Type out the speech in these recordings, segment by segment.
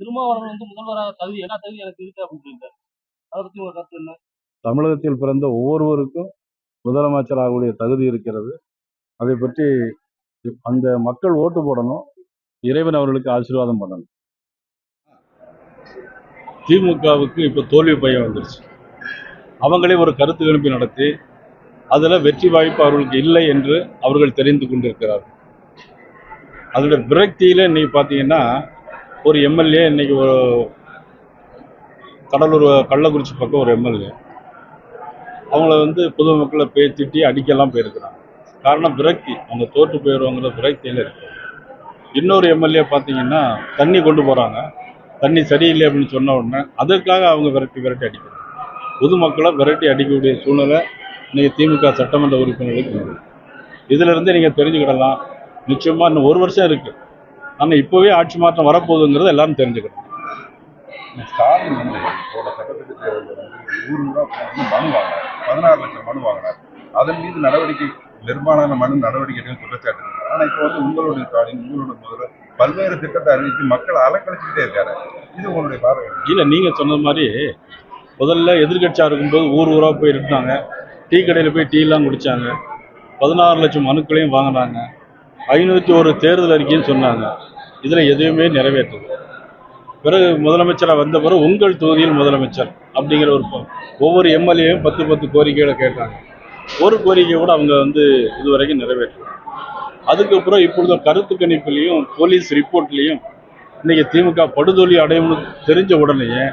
திருமாவளவன் வந்து முதல்வராக தகுதி என்ன தகுதி எனக்கு இருக்கு அப்படின்னு அதை பத்தி ஒரு கருத்து என்ன? தமிழகத்தில் பிறந்த ஒவ்வொருவருக்கும் முதலமைச்சராகக்கூடிய தகுதி இருக்கிறது. அதை பற்றி அந்த மக்கள் ஓட்டு போடணும் இறைவன் அவர்களுக்கு ஆசீர்வாதம் பண்ணணும். திமுகவுக்கு இப்போ தோல்வி பயம் வந்துருச்சு. அவங்களே ஒரு கருத்து கணிப்பு நடத்தி அதில் வெற்றி வாய்ப்பு அவர்களுக்கு இல்லை என்று அவர்கள் தெரிந்து கொண்டிருக்கிறார்கள். அதோட விரக்தியில் இன்னைக்கு பார்த்தீங்கன்னா ஒரு எம்எல்ஏ இன்னைக்கு ஒரு கடலூர் கள்ளக்குறிச்சி பக்கம் ஒரு எம்எல்ஏ அவங்கள வந்து பொதுமக்களை பேய் திட்டி அடிக்கலாம் போயிருக்கிறாங்க. காரணம் விரக்தி. அவங்க தோற்று போயிடுவாங்கிற விரக்தியில் இருக்கு இன்னொரு எம்எல்ஏ பார்த்தீங்கன்னா தண்ணி கொண்டு போகிறாங்க தண்ணி சரியில்லை அப்படின்னு சொன்ன உடனே அதற்காக அவங்க விரட்டி விரட்டி அடிக்கிறாங்க. பொதுமக்களை விரட்டி அடிக்கக்கூடிய சூழ்நிலை இன்றைக்கி திமுக சட்டமன்ற உறுப்பினர்களுக்கு இதிலிருந்து நீங்கள் தெரிஞ்சுக்கிடலாம். நிச்சயமாக இன்னும் ஒரு வருஷம் இருக்குது ஆனா இப்பவே ஆட்சி மாற்றம் வரப்போகுதுங்கிறத எல்லாரும் தெரிஞ்சுக்கணும். ஸ்டாலின் வந்து போன சட்டத்திட்ட தேர்தலில் நூறு ரூபா மனு வாங்கினார். பதினாறு லட்சம் மனு வாங்கினார். அதன் மீது நடவடிக்கை நிர்மாண மனு நடவடிக்கைகள் குற்றச்சாட்டு இருக்கு. ஆனா இப்போ வந்து உங்களுடைய ஸ்டாலின் உங்களுடைய முதல்வர் பல்வேறு திட்டத்தை அறிவித்து மக்களை அலக்கழிச்சுக்கிட்டே இருக்காரு. இது உங்களுடைய பார்வை. இல்ல நீங்க சொன்னது மாதிரி முதல்ல எதிர்கட்சியா இருக்கும்போது ஊர் ஊரா போய் இருந்தாங்க. டீ கடையில போய் டீ எல்லாம் குடிச்சாங்க. பதினாறு லட்சம் மனுக்களையும் வாங்கினாங்க. ஐநூற்றி ஒரு தேர்தல் அறிக்கையும் சொன்னாங்க. இதில் எதுவுமே நிறைவேற்றது பிறகு முதலமைச்சராக வந்த பிறகு உங்கள் தொகுதியில் முதலமைச்சர் அப்படிங்கிற ஒரு ஒவ்வொரு எம்எல்ஏயும் பத்து பத்து கோரிக்கைகளை கேட்டாங்க. ஒரு கோரிக்கை கூட அவங்க வந்து இதுவரைக்கும் நிறைவேற்றல. அதுக்கப்புறம் இப்பொழுது கருத்து கணிப்புலையும் போலீஸ் ரிப்போர்ட்லையும் இன்றைக்கி திமுக படுதோல்வி அடையும்னு தெரிஞ்ச உடனேயே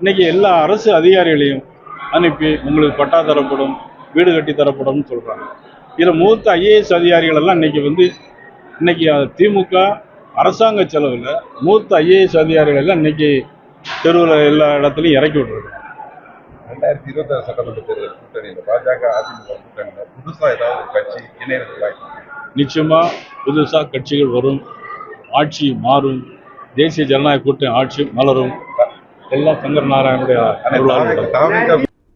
இன்னைக்கு எல்லா அரசு அதிகாரிகளையும் அனுப்பி உங்களுக்கு பட்டா தரப்படும் வீடு கட்டி தரப்படும்னு சொல்கிறாங்க இதுல மூத்த ஐஏஎஸ் அதிகாரிகள் எல்லாம் இன்னைக்கு வந்து இன்னைக்கு திமுக அரசாங்க செலவுல மூத்த ஐஏஎஸ் அதிகாரிகள் எல்லாம் இன்னைக்கு தெருவில் எல்லா இடத்துலையும் இறக்கி விட்டுருக்காங்க. ரெண்டாயிரத்தி இருபத்தி ஆறு சட்டமன்ற தேர்தல் கூட்டணியில் பாஜக அதிமுக கூட்டணியில் புதுசா ஏதாவது கட்சி இணையத்தில் நிச்சயமா புதுசா கட்சிகள் வரும் ஆட்சி மாறும் தேசிய ஜனநாயக கூட்டணி ஆட்சி மலரும். எல்லாம் சங்கர். தாவேக